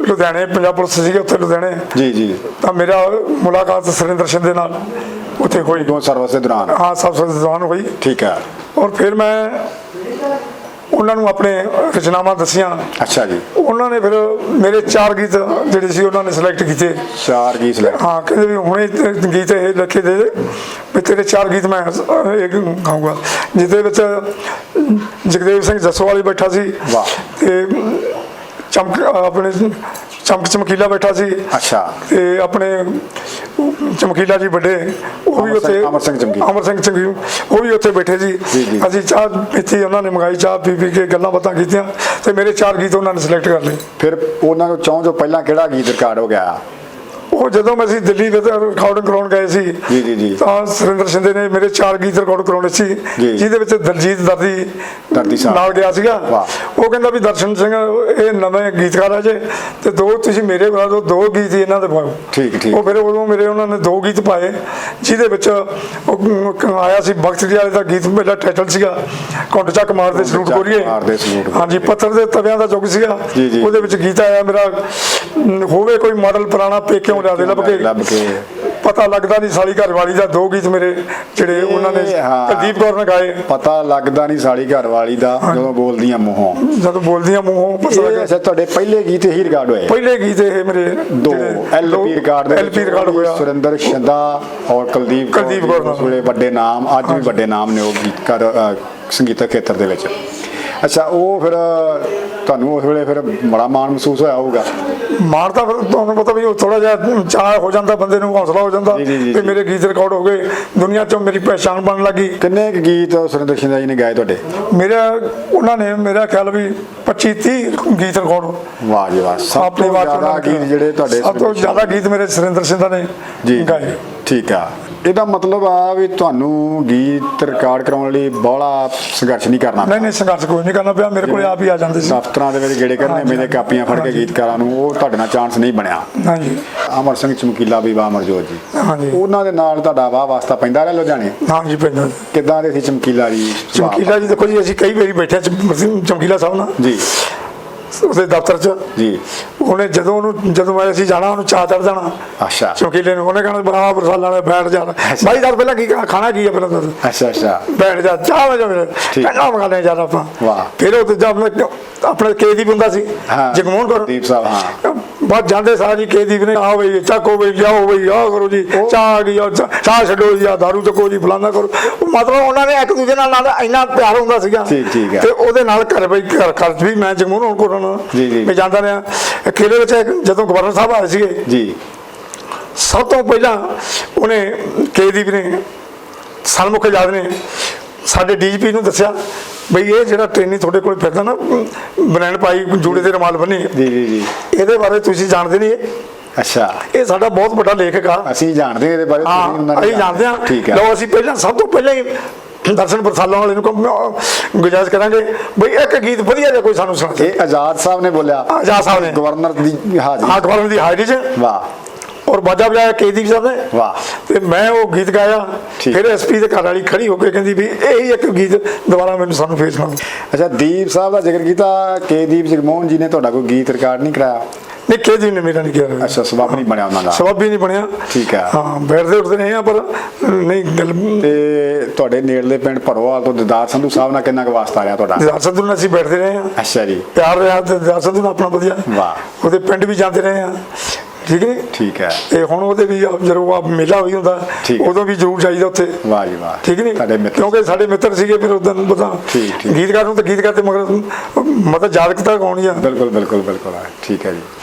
ਲੁਧਿਆਣੇ ਪੰਜਾਬ ਪੁਲਿਸ ਸੀਗੇ ਉੱਥੇ ਲੁਧਿਆਣੇ। ਜੀ ਜੀ। ਤਾਂ ਮੇਰਾ ਮੁਲਾਕਾਤ ਸੁਰਿੰਦਰ ਸ਼ਿੰਦੇ ਨਾਲ। ਉੱਥੇ ਹੋਈ ਦੋ ਸਰਵਿਸ ਦੇ ਦੌਰਾਨ। ਹਾਂ ਸਭ ਤੋਂ ਦੌਰਾਨ ਹੋਈ। ਠੀਕ ਹੈ। ਔਰ ਫਿਰ ਮੈਂ ਉਹਨਾਂ ਨੂੰ ਆਪਣੇ ਰਚਨਾਵਾਂ ਦੱਸੀਆਂ। ਅੱਛਾ ਜੀ। ਉਹਨਾਂ ਨੇ ਫਿਰ ਮੇਰੇ ਚਾਰ ਗੀਤ ਜਿਹੜੇ ਸੀ ਉਹਨਾਂ ਨੇ ਸਿਲੈਕਟ ਕੀਤੇ। ਚਾਰ ਗੀਤ ਲੈ ਹਾਂ ਕਹਿੰਦੇ ਵੀ ਹੁਣੇ ਗੀਤ ਇਹ ਲਿਖੇ ਦੇ ਦੇ ਵੀ ਤੇਰੇ ਚਾਰ ਗੀਤ ਮੈਂ ਇੱਕ ਗਾਊਂਗਾ। ਜਿਹਦੇ ਵਿੱਚ ਜਗਦੇਵ ਸਿੰਘ ਜੱਸੋਵਾਲੀ ਬੈਠਾ ਸੀ ਵਾਹ। ਤੇ ਚਮਕ ਆਪਣੇ ਚਮਕ ਚਮਕੀਲਾ ਬੈਠਾ ਸੀ। ਅੱਛਾ। ਤੇ ਆਪਣੇ ਚਮਕੀਲਾ ਜੀ ਵੱਡੇ ਉਹ ਵੀ ਉੱਥੇ ਅਮਰ ਸਿੰਘ ਚਮਕੀਲਾ। ਅਮਰ ਸਿੰਘ ਚਮਕੀਲਾ ਉਹ ਵੀ ਉੱਥੇ ਬੈਠੇ ਸੀ। ਜੀ। ਅਸੀਂ ਚਾਹ ਪੀਤੀ ਉਹਨਾਂ ਨੇ ਮੰਗਾਈ ਚਾਹ ਪੀ ਪੀ ਕੇ ਗੱਲਾਂ ਬਾਤਾਂ ਕੀਤੀਆਂ। ਤੇ ਮੇਰੇ ਚਾਰ ਗੀਤ ਉਹਨਾਂ ਨੇ ਸਿਲੈਕਟ ਕਰ ਲਏ। ਫਿਰ ਉਹਨਾਂ ਨੂੰ ਚੌਂ ਜੋ ਪਹਿਲਾਂ ਕਿਹੜਾ ਗੀਤ ਰਿਕਾਰਡ ਹੋ ਗਿਆ? ਉਹ ਜਦੋਂ ਮੈਂ ਅਸੀਂ ਦਿੱਲੀ ਵਿੱਚ ਰਿਕਾਰਡਿੰਗ ਕਰਾਉਣ ਗਏ ਸੀ ਜੀ, ਜੀ, ਜੀ। ਤਾਂ ਸੁਰਿੰਦਰ ਸ਼ਿੰਦੇ ਨੇ ਮੇਰੇ ਚਾਰ ਗੀਤ ਰਿਕਾਰਡ ਕਰਾਉਣੇ ਸੀ। ਜਿਹਦੇ ਵਿੱਚ ਦਲਜੀਤ ਦਰਦੀ ਦਰਦੀ ਸਾਹਿਬ। ਨਾਲ ਗਿਆ ਸੀਗਾ। ਉਹ ਕਹਿੰਦਾ ਵੀ ਦਰਸ਼ਨ ਸਿੰਘ ਇਹ ਨਵੇਂ ਗੀਤਕਾਰ ਆ ਜੇ ਤੇ ਦੋ ਤੁਸੀਂ ਮੇਰੇ ਬਣਾ ਦਿਓ ਦੋ ਗੀਤ ਇਹਨਾਂ ਦੇ ਪਾਓ ਠੀਕ, ਠੀਕ। ਉਹ ਫਿਰ ਉਦੋਂ ਮੇਰੇ ਉਹਨਾਂ ਨੇ ਦੋ ਗੀਤ ਪਾਏ ਜਿਹਦੇ ਵਿੱਚ ਉਹ ਆਇਆ ਸੀ ਬਖਤ ਜੀ ਵਾਲੇ ਦਾ ਗੀਤ ਮੇਰਾ ਟਾਈਟਲ ਸੀਗਾ ਕੁੰਡ ਚੱਕ ਮਾਰਦੇ ਸਲੂਟ ਕੋਰੀਏ ਮਾਰਦੇ ਸਲੂਟ ਕੋਰੀਏ। ਹਾਂਜੀ ਪੱਥਰ ਦੇ ਤਵਿਆਂ ਦਾ ਯੁੱਗ ਸੀਗਾ। ਉਹਦੇ ਵਿੱਚ ਗੀਤ ਆਇਆ ਮੇਰਾ ਹੋਵੇ ਕੋਈ ਮਾਡਲ ਪੁਰਾਣਾ ਪੇਕਿਓਂ ਦੇ ਲੱਭ ਕੇ ਲੱਭ ਕੇ। ਪਤਾ ਲੱਗਦਾ ਨਹੀਂ ਸਾਲੀ ਘਰ ਵਾਲੀ ਦਾ ਦੋ ਗੀਤ ਮੇਰੇ ਜਿਹੜੇ ਉਹਨਾਂ ਨੇ। ਕੁਲਦੀਪ ਕੌਰ ਨੇ ਗਾਏ। ਪਤਾ ਲੱਗਦਾ ਨਹੀਂ ਸਾਲੀ ਘਰ ਵਾਲੀ ਦਾ ਜਦੋਂ ਬੋਲਦੀਆਂ ਮੂੰਹੋਂ। ਜਦੋਂ ਬੋਲਦੀਆਂ ਮੂੰਹੋਂ ਪਤਾ ਇਹ ਲੱਗਾ ਅੱਛਾ ਤੁਹਾਡੇ ਪਹਿਲੇ ਗੀਤ ਹੀ ਰਿਕਾਰਡ ਹੋਏ। ਪਹਿਲੇ ਗੀਤ ਇਹ ਮੇਰੇ ਦੋ ਐਲਪੀ ਰਿਕਾਰਡ ਦੇ ਐਲਪੀ ਰਿਕਾਰਡ ਹੋਇਆ। ਸੁਰਿੰਦਰ ਸ਼ੰਦਾ ਔਰ ਕੁਲਦੀਪ ਕੌਰ ਕੁਲਦੀਪ ਵੇਲੇ ਵੱਡੇ ਨਾਮ ਅੱਜ ਵੀ ਵੱਡੇ ਨਾਮ ਨੇ ਉਹ ਗੀਤਕਾਰ ਸੰਗੀਤਕ ਖੇਤਰ ਦੇ ਵਿੱਚ। ਅੱਛਾ ਉਹ ਫਿਰ ਤੁਹਾਨੂੰ ਉਸ ਵੇਲੇ ਫਿਰ ਬੜਾ ਮਾਣ ਮਹਿਸੂਸ ਹੋਇਆ ਹੋਊਗਾ? ਮਾਣ ਤਾਂ ਫਿਰ ਤੁਹਾਨੂੰ ਪਤਾ ਵੀ ਉਹ ਥੋੜਾ ਜਿਹਾ ਚਾਹ ਹੋ ਜਾਂਦਾ ਬੰਦੇ ਨੂੰ ਹੌਸਲਾ ਹੋ ਜਾਂਦਾ ਜੀ, ਜੀ, ਜੀ, ਤੇ ਜੀ। ਮੇਰੇ ਗੀਤ ਰਿਕਾਰਡ ਹੋ ਗਏ ਦੁਨੀਆ 'ਚੋਂ ਮੇਰੀ ਪਛਾਣ ਬਣਨ ਲੱਗੀ। ਕਿੰਨੇ ਕੁ ਗੀਤ ਸੁਰਿੰਦਰ ਸ਼ੰਦਾ ਜੀ ਨੇ ਗਾਏ ਤੁਹਾਡੇ? ਮੇਰਾ ਉਹਨਾਂ ਨੇ ਮੇਰਾ ਖਿਆਲ ਵੀ 25 30 ਗੀਤ ਰਿਕਾਰਡ ਵਾਹ ਜੀ ਵਾਹ ਸਭ ਤੋਂ ਜ਼ਿਆਦਾ ਨੇ ਗੀਤ ਜਿਹੜੇ ਤੁਹਾਡੇ ਸਭ ਤੋਂ ਜ਼ਿਆਦਾ ਗੀਤ ਮੇਰੇ ਸੁਰਿੰਦਰ ਸਿੰਘਾ ਨੇ ਜੀ। ਗਾਏ। ਠੀਕ ਆ। ਇਹਦਾ ਮਤਲਬ ਆ ਵੀ ਤੁਹਾਨੂੰ ਗੀਤ ਰਿਕਾਰਡ ਕਰਾਉਣ ਲਈ ਬੜਾ ਸੰਘਰਸ਼ ਨਹੀਂ ਕਰਨਾ ਨਹੀਂ ਨਹੀਂ ਸੰਘਰਸ਼ ਕੋਈ ਨਹੀਂ ਕਰਨਾ ਪਿਆ। ਮੇਰੇ ਕੋਲ ਆਪ ਹੀ ਆ ਜਾਂਦੇ ਸੀ। ਦਫ਼ਤਰਾਂ ਦੇ ਵਿੱਚ ਗੇੜੇ ਕਰਨੇ ਮੇਰੇ ਕਾਪੀਆਂ ਫੜ ਕੇ ਗੀਤਕਾਰਾਂ ਨੂੰ ਉਹ ਤੁਹਾਡੇ ਨਾਲ ਚਾਂਸ ਨਹੀਂ ਬਣਿਆ। ਹਾਂਜੀ। ਅਮਰ ਸਿੰਘ ਚਮਕੀਲਾ ਵੀ ਵਾ ਅਮਰਜੋਤ ਜੀ। ਹਾਂਜੀ। ਉਹਨਾਂ ਦੇ ਨਾਲ ਤੁਹਾਡਾ ਵਾਹ ਵਾਸਤਾ ਪੈਂਦਾ ਰਿਹਾ ਲੁਧਿਆਣੇ? ਹਾਂਜੀ ਪੈਂਦਾ ਕਿੱਦਾਂ ਦੇ ਸੀ ਚਮਕੀਲਾ ਜੀ? ਚਮਕੀਲਾ ਜੀ ਦੇਖੋ ਜੀ ਅਸੀਂ ਕਈ ਵਾਰੀ ਬੈਠੇ ਚਮ- ਚਮਕੀਲਾ ਸਾਹਿਬ ਨਾਲ। ਜੀ। ਉਹਦੇ ਦਫ਼ਤਰ 'ਚ। ਜੀ। ਉਹਨੇ ਜਦੋਂ ਉਹਨੂੰ ਜਦੋਂ ਮੈਂ ਅਸੀਂ ਜਾਣਾ ਉਹਨੂੰ ਚਾਹ ਚੜ ਜਾਣਾ ਅੱਛਾ। ਚਮਕੀਲੇ ਨੂੰ ਉਹਨੇ ਕਹਿਣਾ ਬਰਾ ਬਰਸਾਲਾਂ ਨੇ ਬੈਠ ਜਾ। ਭਾਈ ਦੱਸ ਪਹਿਲਾਂ ਕੀ ਖਾਣਾ ਕੀ ਹੈ ਪਹਿਲਾਂ ਦੱਸ ਅੱਛਾ ਅੱਛਾ। ਬੈਠ ਜਾ ਚਾਹ ਵਜਾ ਮੇਰੇ। ਪਹਿਲਾਂ ਮੰਗਾ ਲੈ ਜਾ ਆਪਾਂ। ਵਾਹ। ਫਿਰ ਉਹ ਤੇ ਜਦ ਆਪਣੇ ਆਪਣੇ ਕੇਦੀਪ ਹੁੰਦਾ ਸੀ। ਜਗਮੋਹਨ ਕੌਰ। ਦੀਪ ਸਾਹਿਬ ਹਾਂ। ਬਾਅਦ ਜਾਂਦੇ ਸਾਰ ਜੀ ਕੇਦੀਪ ਨੇ ਆਓ ਬਈ ਚੱਕੋ ਬਈ ਜਾਓ ਬਈ ਆ ਕਰੋ ਜੀ ਚਾਹ ਆ ਗਈ ਆ, ਚਾਹ ਛੱਡੋ ਜੀ ਆ ਦਾਰੂ ਚੱਕੋ ਜੀ ਫਲਾਣਾ ਕਰੋ। ਮਤਲਬ ਉਹਨਾਂ ਨੇ ਇੱਕ ਦੂਜੇ ਨਾਲ ਨਾਲ ਇੰਨਾ ਪਿਆਰ ਹੁੰਦਾ ਸੀਗਾ। ਠੀਕ, ਠੀਕ ਹੈ। ਤੇ ਉਹਦੇ ਨਾਲ ਘਰ ਬਈ ਘਰ ਖਰਚ ਵੀ ਮੈਂ ਜਗਮੋਹਨ ਕੋਲ ਨਾਲ ਜੀ, ਜੀ। ਮੈਂ ਜਾਂਦਾ ਰਿਹਾ। ਖੇਲੇ ਵਿੱਚ ਜਦੋਂ ਗਵਰਨਰ ਸਾਹਿਬ ਆਏ ਸੀਗੇ ਜੀ। ਸਭ ਤੋਂ ਪਹਿਲਾਂ ਉਹਨੇ ਕੇਦੀਪ ਨੇ ਸਨਮੁਖ ਆਜ਼ਾਦ ਨੇ ਸਾਡੇ ਡੀਜੀਪੀ ਨੂੰ ਦੱਸਿਆ ਬਈ ਇਹ ਜਿਹੜਾ ਟ੍ਰੇਨਿੰਗ ਤੁਹਾਡੇ ਕੋਲ ਫਿਰਦਾ ਨਾ ਬਨੈਣ ਪਾਈ ਜੂੜੇ ਦੇ ਰਮਾਲ ਬੰਨੀ। ਜੀ ਜੀ ਜੀ। ਇਹਦੇ ਬਾਰੇ ਤੁਸੀਂ ਜਾਣਦੇ ਨਹੀਂ ਅੱਛਾ। ਇਹ ਸਾਡਾ ਬਹੁਤ ਵੱਡਾ ਲੇਖਕ ਆ। ਅਸੀਂ ਜਾਣਦੇ ਇਹਦੇ ਬਾਰੇ ਹਾਂ ਅਸੀਂ ਜਾਣਦੇ ਹੈ। ਲਓ ਅਸੀਂ ਪਹਿਲਾਂ ਸਭ ਤੋਂ ਪਹਿਲਾਂ ਹੀ ਦਰਸ਼ਨ ਪ੍ਰਸਾਲਾਂ ਵਾਲੇ ਨੂੰ ਗੁਜਾਰਿਸ਼ ਕਰਾਂਗੇ। ਬਈ ਇੱਕ ਗੀਤ ਵਧੀਆ ਜਿਹਾ ਕੋਈ ਸਾਨੂੰ ਸੁਣਾ ਦੇ। ਇਹ ਆਜ਼ਾਦ ਸਾਹਿਬ ਨੇ ਬੋਲਿਆ। ਆਜ਼ਾਦ ਸਾਹਿਬ ਨੇ। ਗਵਰਨਰ ਦੀ ਹਾਜ਼ਰੀ। ਹਾਂ ਗਵਰਨਰ ਦੀ ਹਾਜ਼ਰੀ 'ਚ। ਵਾਹ। ਔਰ ਬਾਜਾ ਵਜਾਇਆ ਕੇਦੀਪ ਸਾਹਿਬ ਨੇ। ਵਾਹ। ਤੇ ਮੈਂ ਉਹ ਗੀਤ ਗਾਇਆ। ਫਿਰ ਐਸਪੀ ਦੇ ਘਰ ਵਾਲੀ ਖੜੀ ਹੋ ਕੇ ਕਹਿੰਦੀ ਵੀ ਇਹੀ ਇੱਕ ਗੀਤ ਦੁਬਾਰਾ ਮੈਨੂੰ ਸਾਨੂੰ ਫੇਰ ਸੁਣਾਓ ਅੱਛਾ ਦੀਪ ਸਾਹਿਬ ਦਾ ਜ਼ਿਕਰ ਕੀਤਾ ਕਿ ਦੀਪ ਜਗਮੋਹਨ ਜੀ ਨੇ ਤੁਹਾਡਾ ਕੋਈ ਗੀਤ ਰਿਕਾਰਡ ਨਹੀਂ ਕਰਾਇਆ? ਨਹੀਂ ਕੇਦੀਪ ਨੇ ਮੇਰਾ ਨਹੀਂ ਕਿਹਾ। ਅੱਛਾ ਸਬਬ ਨਹੀਂ ਬਣਿਆ ਉਹਨਾਂ ਦਾ। ਸਬਬ ਵੀ ਨਹੀਂ ਬਣਿਆ। ਠੀਕ ਹੈ। ਹਾਂ ਬੈਠਦੇ ਉੱਠਦੇ ਰਹੇ ਆ ਪਰ ਨਹੀਂ ਗੱਲ ਤੇ ਤੁਹਾਡੇ ਨੇੜਲੇ ਪਿੰਡ ਭਰੋਵਾਲ ਤੋਂ ਦਿਦਾਰ ਸੰਧੂ ਸਾਹਿਬ ਨਾਲ ਕਿੰਨਾ ਕੁ ਵਾਸਤਾ ਰਿਹਾ ਤੁਹਾਡਾ? ਦਿਦਾਰ ਸੰਧੂ ਨਾਲ ਅਸੀਂ ਬੈਠਦੇ ਰਹੇ ਆ। ਅੱਛਾ ਜੀ। ਪਿਆਰ ਰਿਹਾ ਤੇ ਦਿਦਾਰ ਸੰਧੂ ਨਾਲ ਆਪਣਾ ਵਧੀਆ। ਵਾਹ। ਉਹਦੇ ਪਿੰਡ ਵੀ ਜਾਂਦੇ ਰਹੇ ਆ। ਠੀਕ ਹੈ ਠੀਕ ਹੈ। ਤੇ ਹੁਣ ਉਹਦੇ ਵੀ ਜਦੋਂ ਆ ਮੇਲਾ ਹੋਈ ਹੁੰਦਾ। ਉਦੋਂ ਵੀ ਜ਼ਰੂਰ ਚਾਹੀਦਾ ਉੱਥੇ। ਵਾਹ ਜੀ ਵਾਹ। ਠੀਕ ਨਹੀਂ? ਤੁਹਾਡੇ ਮਿੱਤਰ ਕਿਉਂਕਿ ਸਾਡੇ ਮਿੱਤਰ ਸੀਗੇ ਫਿਰ ਉਦੋਂ ਠੀਕ। ਗੀਤਕਾਰ ਨੂੰ ਤਾਂ ਗੀਤਕਾਰ ਤੇ ਮਗਰ ਮਤਲਬ ਜਾਗਰੂਕਤਾ ਕੌਣੀ ਆ। ਬਿਲਕੁਲ ਬਿਲਕੁਲ ਬਿਲਕੁਲ ਠੀਕ ਹੈ ਜੀ।